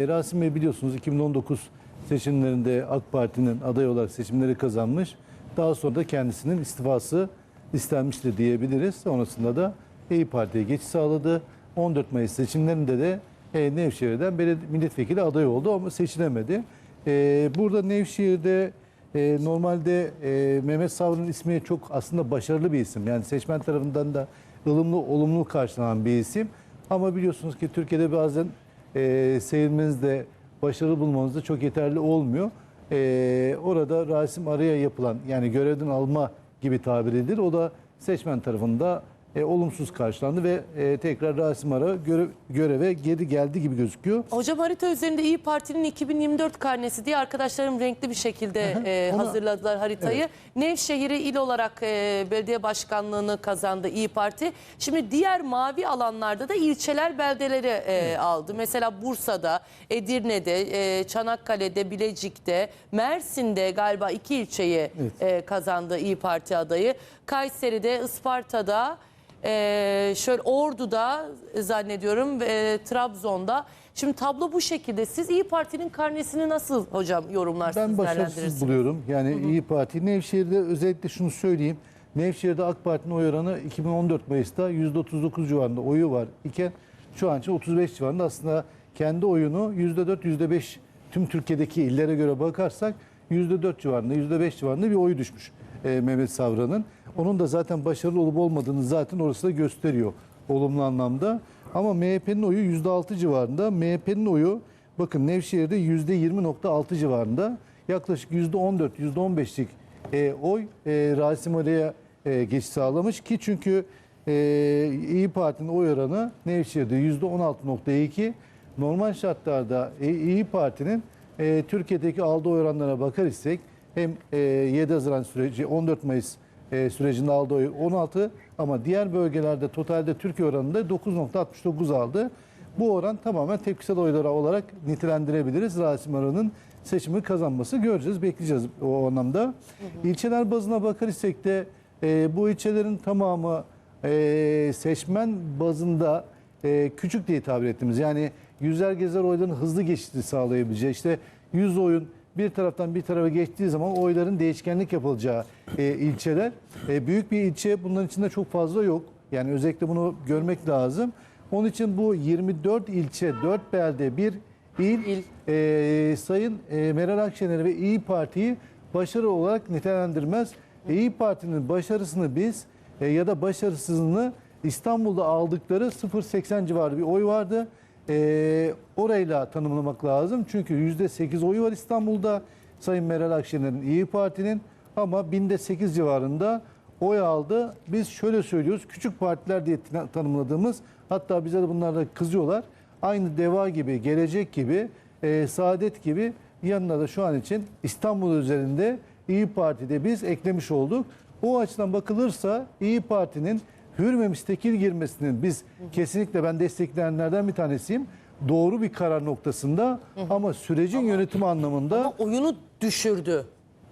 Rasim Bey biliyorsunuz 2019 seçimlerinde AK Parti'nin aday olarak seçimleri kazanmış. Daha sonra da kendisinin istifası istenmişti diyebiliriz. Sonrasında da İyi Parti'ye geçiş sağladı. 14 Mayıs seçimlerinde de e, Nevşehir'den milletvekili aday oldu ama seçilemedi. E, burada Nevşehir'de e, normalde e, Mehmet Savra'nın ismi çok aslında başarılı bir isim. Yani seçmen tarafından da ılımlı, olumlu karşılanan bir isim. Ama biliyorsunuz ki Türkiye'de bazen e, seyirmenizde başarılı bulmanız da çok yeterli olmuyor. E, orada Rasim Arı'ya yapılan yani görevden alma gibi tabir edilir. O da seçmen tarafında e, olumsuz karşılandı ve e, tekrar Rasim Arı görev, göreve geri geldi gibi gözüküyor. Hocam harita üzerinde İyi Parti'nin 2024 karnesi diye arkadaşlarım renkli bir şekilde e, Ona- hazırladılar haritayı. Nevşehir'i il olarak e, belediye başkanlığını kazandı İyi Parti. Şimdi diğer mavi alanlarda da ilçeler beldeleri e, aldı. Mesela Bursa'da, Edirne'de, e, Çanakkale'de, Bilecik'te, Mersin'de galiba iki ilçeyi e, kazandı İyi Parti adayı. Kayseri'de, Isparta'da, ee, şöyle Ordu'da zannediyorum ve Trabzon'da. Şimdi tablo bu şekilde. Siz İyi Parti'nin karnesini nasıl hocam yorumlarsınız, Ben başarısız buluyorum. Yani İyi Parti. Nevşehir'de özellikle şunu söyleyeyim. Nevşehir'de AK Parti'nin oy oranı 2014 Mayıs'ta %39 civarında oyu var iken şu an için 35 civarında aslında kendi oyunu %4, %5 tüm Türkiye'deki illere göre bakarsak %4 civarında, %5 civarında bir oyu düşmüş e, Mehmet Savran'ın. Onun da zaten başarılı olup olmadığını zaten orası da gösteriyor olumlu anlamda. Ama MHP'nin oyu %6 civarında. MHP'nin oyu bakın Nevşehir'de %20.6 civarında. Yaklaşık %14, %15'lik e, oy e, Rasim Ali'ye e, geçiş sağlamış ki çünkü e, İyi Parti'nin oy oranı Nevşehir'de %16.2. Normal şartlarda e, İyi Parti'nin e, Türkiye'deki aldığı oy oranlarına bakar isek hem e, 7 Haziran süreci 14 Mayıs e, sürecinde aldığı oy 16 ama diğer bölgelerde totalde Türkiye oranında 9.69 aldı. Bu oran tamamen tepkisel oylar olarak nitelendirebiliriz. Rasim Aran'ın seçimi kazanması göreceğiz, bekleyeceğiz o anlamda. İlçeler bazına bakar isek de e, bu ilçelerin tamamı e, seçmen bazında e, küçük diye tabir ettiğimiz yani yüzer gezer oyların hızlı geçişini sağlayabileceği işte 100 oyun bir taraftan bir tarafa geçtiği zaman oyların değişkenlik yapılacağı e, ilçeler. E, büyük bir ilçe bunların içinde çok fazla yok. Yani özellikle bunu görmek lazım. Onun için bu 24 ilçe, 4 belde, bir il, İl. e, Sayın e, Meral Akşener ve İyi Parti'yi başarı olarak nitelendirmez. E, İyi Parti'nin başarısını biz e, ya da başarısızlığını İstanbul'da aldıkları 0.80 civarı bir oy vardı. E, orayla tanımlamak lazım. Çünkü %8 oyu var İstanbul'da Sayın Meral Akşener'in İyi Parti'nin ama binde 8 civarında oy aldı. Biz şöyle söylüyoruz küçük partiler diye tan- tanımladığımız hatta bize de bunlar da kızıyorlar. Aynı DEVA gibi, Gelecek gibi, e, Saadet gibi yanına da şu an için İstanbul üzerinde İyi Parti'de biz eklemiş olduk. O açıdan bakılırsa İyi Parti'nin hür ve müstakil girmesinin biz kesinlikle ben destekleyenlerden bir tanesiyim. Doğru bir karar noktasında ama sürecin yönetimi anlamında Ama oyunu düşürdü.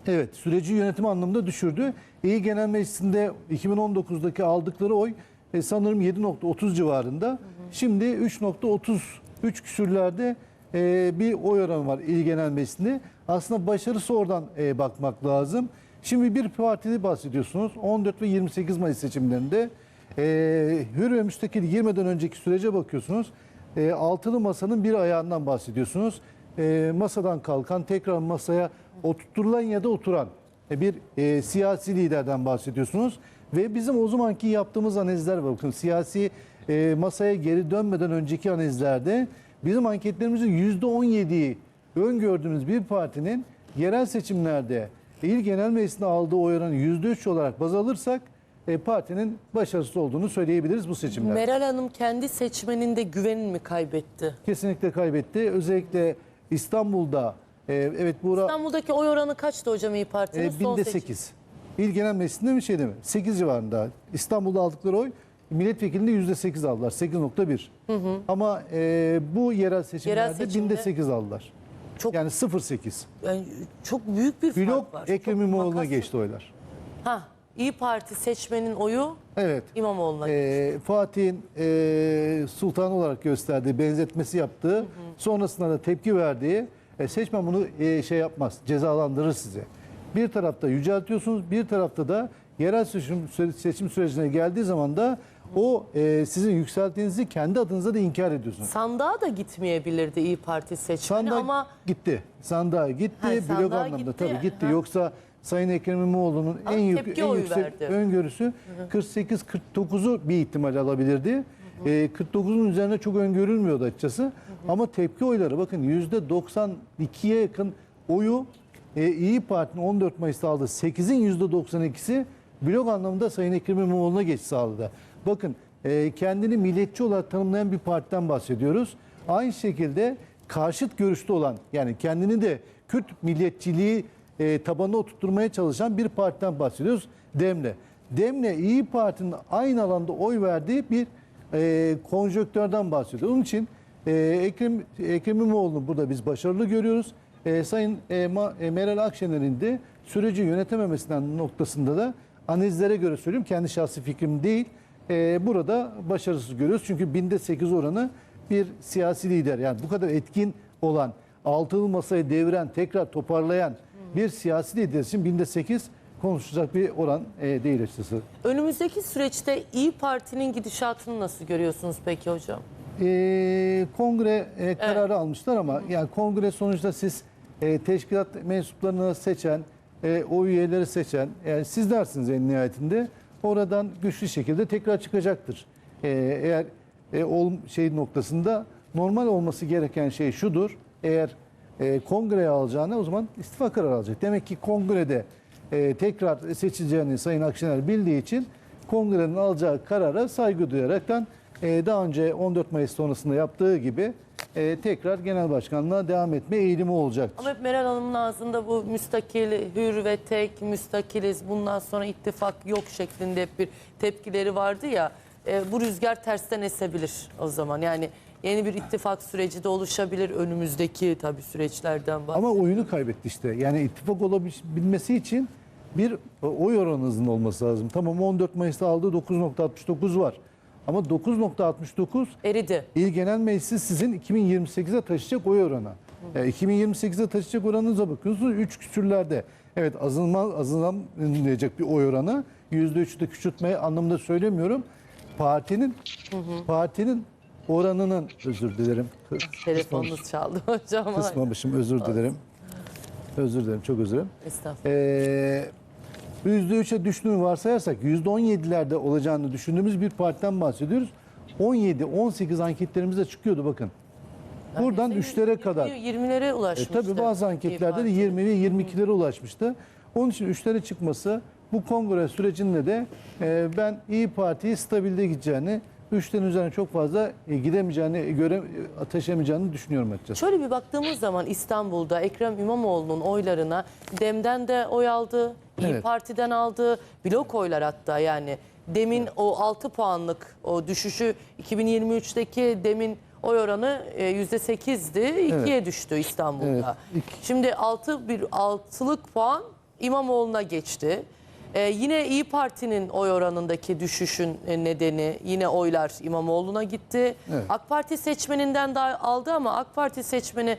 Evet, süreci yönetim anlamında düşürdü. İyi Genel Meclisi'nde 2019'daki aldıkları oy e, sanırım 7.30 civarında. Şimdi 3.33 küsürlerde e, bir oy oranı var İl Genel Meclisi'nde. Aslında başarısı oradan e, bakmak lazım. Şimdi bir partide bahsediyorsunuz. 14 ve 28 Mayıs seçimlerinde e, hür ve müstakil girmeden önceki sürece bakıyorsunuz. E, altılı masanın bir ayağından bahsediyorsunuz. E, masadan kalkan tekrar masaya oturtulan ya da oturan e, bir e, siyasi liderden bahsediyorsunuz. Ve bizim o zamanki yaptığımız analizler. Bakın siyasi e, masaya geri dönmeden önceki analizlerde bizim anketlerimizin %17'yi öngördüğümüz bir partinin yerel seçimlerde il genel meclisinde aldığı oy oranı %3 olarak baz alırsak e, partinin başarısız olduğunu söyleyebiliriz bu seçimlerde. Meral Hanım kendi seçmeninde güvenini mi kaybetti? Kesinlikle kaybetti. Özellikle İstanbul'da e, evet Buğra İstanbul'daki oy oranı kaçtı hocam İyi Parti'nin? e, binde seçim. 8. İl Genel Meclisi'nde mi şeyde mi? 8 civarında. İstanbul'da aldıkları oy milletvekilinde yüzde 8 aldılar. 8.1. Ama e, bu yerel seçimlerde seçimde- binde 8 aldılar. Çok Yani 0.8. yani çok büyük bir fark Blok var. Ekrem İmamoğlu'na geçti oylar. Ha, İyi Parti seçmenin oyu Evet. İmamoğlu'na. Ee, Fatih'in e, sultan olarak gösterdiği, benzetmesi yaptığı, sonrasında da tepki verdiği, e, seçmen bunu e, şey yapmaz, cezalandırır size. Bir tarafta yüceltiyorsunuz, bir tarafta da yerel seçim, seçim sürecine geldiği zaman da o e, sizin yükselttiğinizi kendi adınıza da inkar ediyorsunuz. Sandığa da gitmeyebilirdi İyi Parti seçmeni Sandığa ama gitti. Sandığa gitti. Ha, blok sandığa anlamda gitti. tabii gitti. Ha. Yoksa Sayın Ekrem İmamoğlu'nun en, yük- en yüksek verdi. öngörüsü 48-49'u bir ihtimal alabilirdi. Ee, 49'un üzerine çok öngörülmüyordu açıkçası. Ama tepki oyları bakın %92'ye yakın oyu e, İyi Parti'nin 14 Mayıs'ta aldı. 8'in %92'si blok anlamında Sayın Ekrem İmamoğlu'na geç sağladı. Bakın e, kendini milliyetçi olarak tanımlayan bir partiden bahsediyoruz. Aynı şekilde karşıt görüşte olan yani kendini de Kürt milliyetçiliği e, tabanına oturtmaya çalışan bir partiden bahsediyoruz. Demle. Demle İyi Parti'nin aynı alanda oy verdiği bir e, konjonktörden bahsediyor. Onun için e, Ekrem, Ekrem İmamoğlu'nu burada biz başarılı görüyoruz. E, Sayın e, Ma- e, Meral Akşener'in de süreci yönetememesinden noktasında da analizlere göre söylüyorum. Kendi şahsi fikrim değil. E, burada başarısız görüyoruz. Çünkü binde 8 oranı bir siyasi lider. Yani bu kadar etkin olan, altılı masayı deviren, tekrar toparlayan bir siyasi lider için binde 8 konuşacak bir oran e, değil açıkçası. önümüzdeki süreçte İyi Parti'nin gidişatını nasıl görüyorsunuz peki hocam? E, kongre e, kararı almışlar ama yani kongre sonuçta siz e, teşkilat mensuplarını seçen, e, o üyeleri seçen, yani sizlersiniz en nihayetinde. Oradan güçlü şekilde tekrar çıkacaktır. E, eğer e, ol, şey noktasında normal olması gereken şey şudur. Eğer e, kongreye alacağını o zaman istifa kararı alacak. Demek ki kongrede e, tekrar seçileceğini Sayın Akşener bildiği için kongrenin alacağı karara saygı duyaraktan e, daha önce 14 Mayıs sonrasında yaptığı gibi e, tekrar genel başkanlığa devam etme eğilimi olacaktır. Ama hep Meral Hanım'ın ağzında bu müstakil, hür ve tek, müstakiliz, bundan sonra ittifak yok şeklinde hep bir tepkileri vardı ya. e, bu rüzgar tersten esebilir o zaman. Yani yeni bir ittifak süreci de oluşabilir önümüzdeki tabii süreçlerden var. Ama oyunu kaybetti işte. Yani ittifak olabilmesi için bir oy oranınızın olması lazım. Tamam 14 Mayıs'ta aldığı 9.69 var. Ama 9.69 Eridi. İl Genel Meclisi sizin 2028'e taşıyacak oy oranı. Yani 2028'e taşıyacak oranınıza bakıyorsunuz 3 küsürlerde. Evet azınma, azınlanmayacak bir oy oranı. %3'ü de küçültme anlamında söylemiyorum. Partinin partinin oranının özür dilerim. Telefonunuz çaldı hocam. Kısmamışım özür dilerim. Özür dilerim çok özür dilerim. Estağfurullah. Ee, %3'e düştüğünü varsayarsak %17'lerde olacağını düşündüğümüz bir partiden bahsediyoruz. 17-18 anketlerimizde çıkıyordu bakın. Buradan Neredeyse 3'lere kadar. 20'lere E, ulaşmıştı. tabii bazı anketlerde de İYİ Parti. 20 ve 22'lere ulaşmıştı. Onun için 3'lere çıkması bu kongre sürecinde de e, ben İyi Parti'yi stabilde gideceğini, 3'lerin üzerine çok fazla e, gidemeyeceğini, göre e, taşıyamayacağını düşünüyorum açıkçası. Şöyle bir baktığımız zaman İstanbul'da Ekrem İmamoğlu'nun oylarına Dem'den de oy aldı, İyi Evet. Parti'den aldı, blok oylar hatta yani. Demin o 6 puanlık o düşüşü 2023'teki Dem'in oy oranı e, %8'di, 2'ye düştü İstanbul'da. Evet, iki. Şimdi 6 bir 6'lık puan İmamoğlu'na geçti. Ee, yine İyi Parti'nin oy oranındaki düşüşün e, nedeni yine oylar İmamoğlu'na gitti. Evet. AK Parti seçmeninden de aldı ama AK Parti seçmeni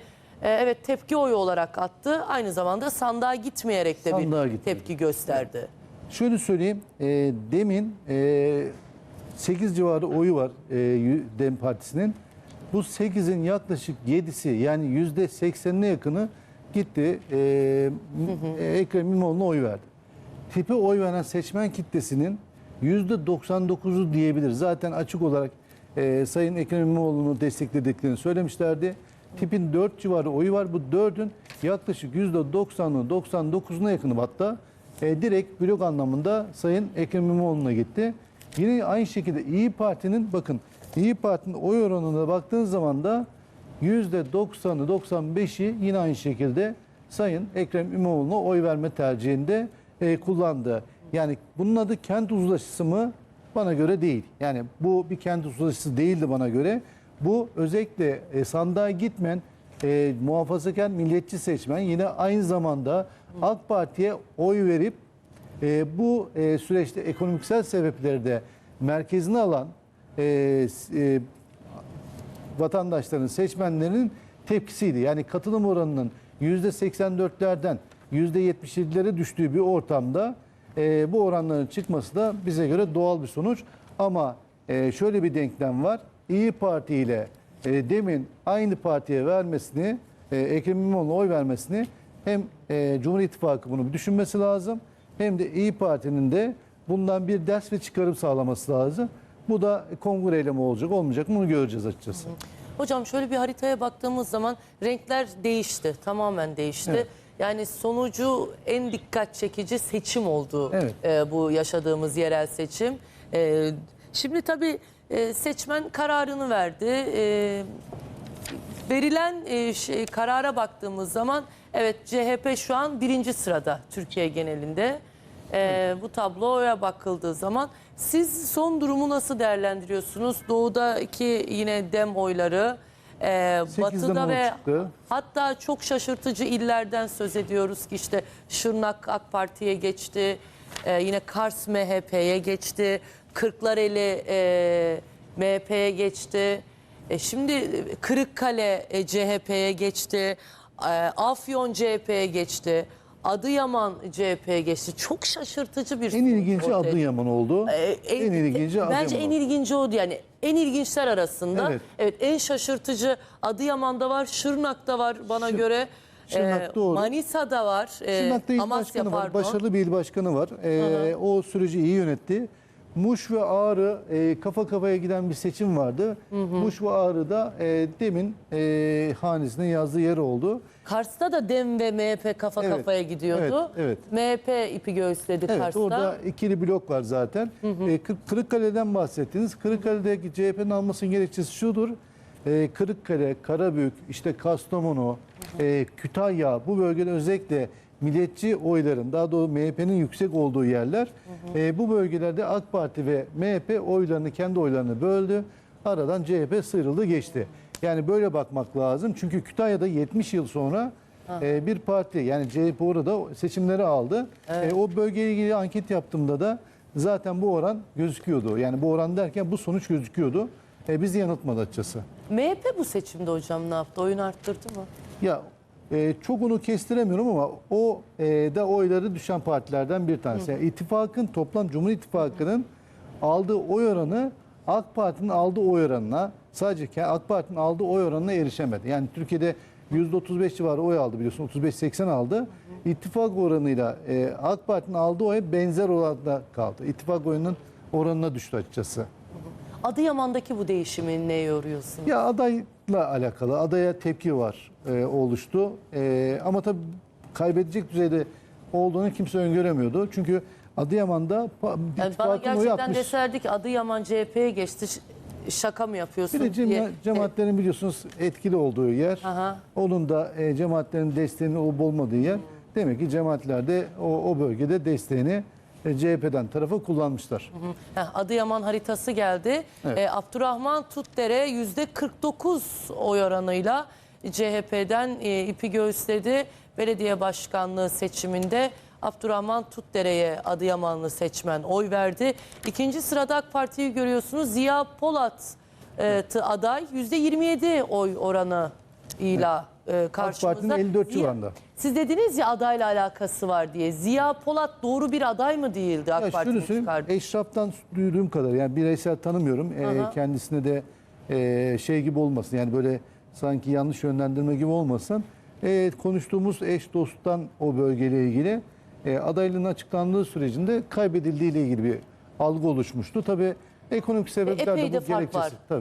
e, evet tepki oyu olarak attı. Aynı zamanda sandığa gitmeyerek de Sandığa bir gitmedi. tepki gösterdi. Şöyle söyleyeyim, e, demin e, 8 civarı oyu var e, Yü- Dem Partisi'nin. Bu 8'in yaklaşık 7'si yani %80'ine yakını gitti e, e, Ekrem İmamoğlu'na oy verdi. Tipe oy veren seçmen kitlesinin %99'u diyebilir. Zaten açık olarak e, Sayın Ekrem İmamoğlu'nu desteklediklerini söylemişlerdi. Tipin 4 civarı oyu var. Bu 4'ün yaklaşık %90'ı 99'una yakını hatta e, direkt blok anlamında Sayın Ekrem İmamoğlu'na gitti. Yine aynı şekilde İyi Parti'nin bakın İyi Parti'nin oy oranına baktığınız zaman da %90'ı 95'i yine aynı şekilde Sayın Ekrem İmamoğlu'na oy verme tercihinde e, kullandı. Yani bunun adı kent uzlaşısı mı? Bana göre değil. Yani bu bir kent uzlaşısı değildi bana göre. Bu özellikle e, sandığa gitmeyen e, muhafazakar milliyetçi seçmen yine aynı zamanda AK Parti'ye oy verip E, bu e, süreçte ekonomiksel sebepleri de merkezine alan e, e, vatandaşların, seçmenlerin tepkisiydi. Yani katılım oranının %84'lerden %77'lere düştüğü bir ortamda e, bu oranların çıkması da bize göre doğal bir sonuç. Ama e, şöyle bir denklem var. İyi Parti ile e, demin aynı partiye vermesini, e, Ekrem İmamoğlu'na oy vermesini hem e, Cumhur İttifakı bunu bir düşünmesi lazım hem de İyi Parti'nin de bundan bir ders ve çıkarım sağlaması lazım. Bu da kongreyle mi olacak olmayacak mı onu göreceğiz açıkçası. Hocam şöyle bir haritaya baktığımız zaman renkler değişti. Tamamen değişti. Evet. Yani sonucu en dikkat çekici seçim oldu. Evet. e, bu yaşadığımız yerel seçim. E, şimdi tabii e, seçmen kararını verdi. E, verilen e, şey, karara baktığımız zaman evet CHP şu an birinci sırada Türkiye genelinde. E, bu tabloya bakıldığı zaman siz son durumu nasıl değerlendiriyorsunuz? Doğudaki yine dem oyları, e, Sekizde batıda ve çıktı. hatta çok şaşırtıcı illerden söz ediyoruz ki işte Şırnak AK Parti'ye geçti, e, yine Kars MHP'ye geçti, Kırklareli e, MHP'ye geçti. E, şimdi Kırıkkale e, CHP'ye geçti, e, Afyon CHP'ye geçti, Adıyaman CHP'ye geçti. Çok şaşırtıcı bir En ilginci ortaya Adıyaman oldu. ee, en ilginci Adıyaman. Bence en ilginci o yani. En ilginçler arasında. Evet. Evet. en şaşırtıcı Adıyaman'da var, Şırnak'ta var bana Şır- göre. Şırnak Ee, doğru. Manisa'da var. Ee, Şırnak'ta il Amasya başkanı var. pardon. Başarılı bir il başkanı var. Ee, o süreci iyi yönetti. Muş ve Ağrı e, kafa kafaya giden bir seçim vardı. Muş ve Ağrı'da e, demin e, hanesine yazdığı yer oldu. Kars'ta da DEM ve MHP kafa Evet, kafaya gidiyordu. evet, MHP ipi göğüsledi Evet Kars'ta. orada ikili blok var zaten. E, Kır- Kırıkkale'den bahsettiniz. Kırıkkale'deki CHP'nin almasının gerekçesi şudur. E, Kırıkkale, Karabük, işte Kastamonu, e, Kütahya bu bölgede özellikle milliyetçi oyların daha doğrusu MHP'nin yüksek olduğu yerler. E, bu bölgelerde AK Parti ve MHP oylarını kendi oylarını böldü. Aradan CHP sıyrıldı geçti. Yani böyle bakmak lazım. Çünkü Kütahya'da 70 yıl sonra e, bir parti yani CHP orada seçimleri aldı. E, o bölgeyle ilgili anket yaptığımda da zaten bu oran gözüküyordu. Yani bu oran derken bu sonuç gözüküyordu. E, bizi yanıltmadı açıkçası. MHP bu seçimde hocam ne yaptı? Oyun arttırdı mı? Ya e, çok onu kestiremiyorum ama o e, da oyları düşen partilerden bir tanesi. Yani ittifakın toplam Cumhur İttifakı'nın aldığı oy oranı AK Parti'nin aldığı oy oranına sadece AK Parti'nin aldığı oy oranına erişemedi. Yani Türkiye'de %35 civarı oy aldı biliyorsun 35-80 aldı. İttifak oranıyla e, AK Parti'nin aldığı oy benzer oranda kaldı. İttifak oyunun oranına düştü açıkçası. Adıyaman'daki bu değişimi ne yoruyorsun? Ya adayla alakalı, adaya tepki var, e, oluştu. E, ama tabii kaybedecek düzeyde olduğunu kimse öngöremiyordu. Çünkü Adıyaman'da Yani bana gerçekten 60. deselerdi ki Adıyaman CHP'ye geçti şaka mı yapıyorsun Bir de cema- diye. cemaatlerin biliyorsunuz etkili olduğu yer. Aha. Onun da e, cemaatlerin desteğinin olup olmadığı yer. Demek ki cemaatler de o, o bölgede desteğini CHP'den tarafa kullanmışlar. Heh, Adıyaman haritası geldi. Evet. Ee, Abdurrahman Tutdere yüzde 49 oy oranıyla CHP'den e, ipi göğüsledi. Belediye başkanlığı seçiminde Abdurrahman Tutdere'ye Adıyamanlı seçmen oy verdi. İkinci sırada AK Parti'yi görüyorsunuz. Ziya Polat e, aday yüzde 27 oy oranı ile e, karşımızda. Parti'nin 54 Ziya- civarında. Siz dediniz ya adayla alakası var diye. Ziya Polat doğru bir aday mı değildi AK Parti'nin çıkardığı? eşraftan duyduğum kadar yani bireysel tanımıyorum. Ee, kendisine de e, şey gibi olmasın yani böyle sanki yanlış yönlendirme gibi olmasın. Ee, konuştuğumuz eş dosttan o bölgeyle ilgili e, adaylığın açıklandığı sürecinde kaybedildiği ile ilgili bir algı oluşmuştu. Tabii ekonomik sebepler epey de de bu fark gerekçesi. var. Tabii.